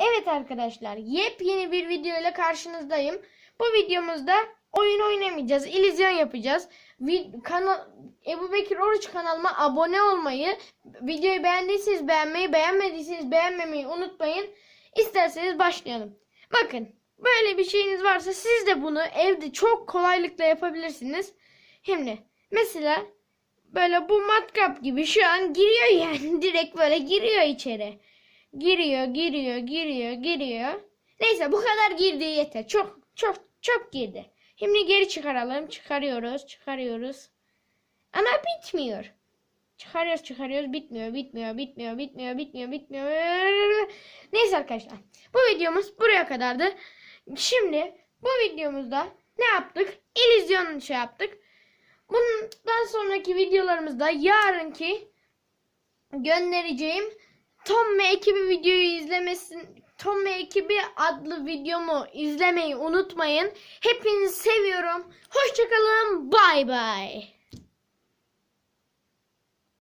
Evet arkadaşlar, yepyeni bir video ile karşınızdayım. Bu videomuzda oyun oynamayacağız, illüzyon yapacağız. Vi- kanal Ebu Bekir Oruç kanalıma abone olmayı, videoyu beğendiyseniz beğenmeyi, beğenmediyseniz beğenmemeyi unutmayın. İsterseniz başlayalım. Bakın, böyle bir şeyiniz varsa siz de bunu evde çok kolaylıkla yapabilirsiniz. Şimdi mesela böyle bu matkap gibi şu an giriyor yani direkt böyle giriyor içeri. Giriyor, giriyor, giriyor, giriyor. Neyse bu kadar girdi yeter. Çok çok çok girdi. Şimdi geri çıkaralım. Çıkarıyoruz, çıkarıyoruz. Ama bitmiyor. Çıkarıyoruz, çıkarıyoruz. Bitmiyor, bitmiyor, bitmiyor, bitmiyor, bitmiyor, bitmiyor. Neyse arkadaşlar. Bu videomuz buraya kadardı. Şimdi bu videomuzda ne yaptık? İllüzyon şey yaptık. Bundan sonraki videolarımızda yarınki göndereceğim Tom ve ekibi videoyu izlemesin. Tom ve ekibi adlı videomu izlemeyi unutmayın. Hepinizi seviyorum. Hoşçakalın. Bay bay.